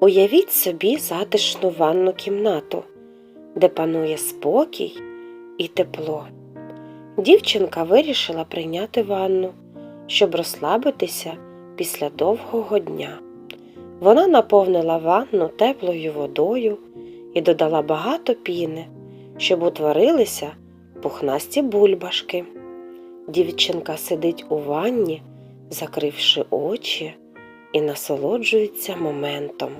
Уявіть собі затишну ванну кімнату, де панує спокій і тепло. Дівчинка вирішила прийняти ванну, щоб розслабитися після довгого дня. Вона наповнила ванну теплою водою і додала багато піни, щоб утворилися пухнасті бульбашки. Дівчинка сидить у ванні, закривши очі, і насолоджується моментом.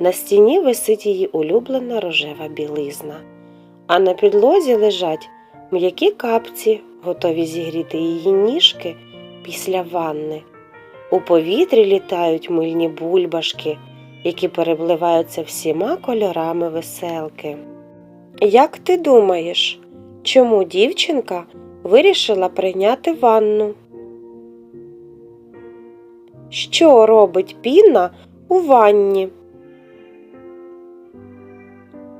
На стіні висить її улюблена рожева білизна, а на підлозі лежать м'які капці, готові зігріти її ніжки після ванни. У повітрі літають мильні бульбашки, які перепливаються всіма кольорами веселки. Як ти думаєш, чому дівчинка вирішила прийняти ванну? Що робить піна у ванні?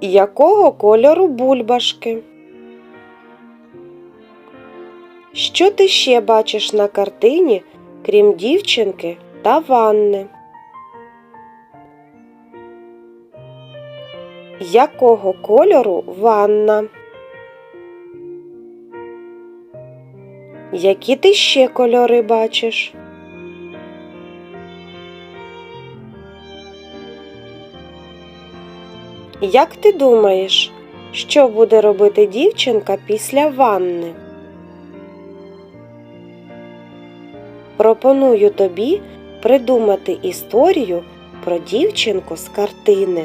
Якого кольору бульбашки? Що ти ще бачиш на картині, крім дівчинки та ванни? Якого кольору ванна? Які ти ще кольори бачиш? Як ти думаєш, що буде робити дівчинка після ванни? Пропоную тобі придумати історію про дівчинку з картини.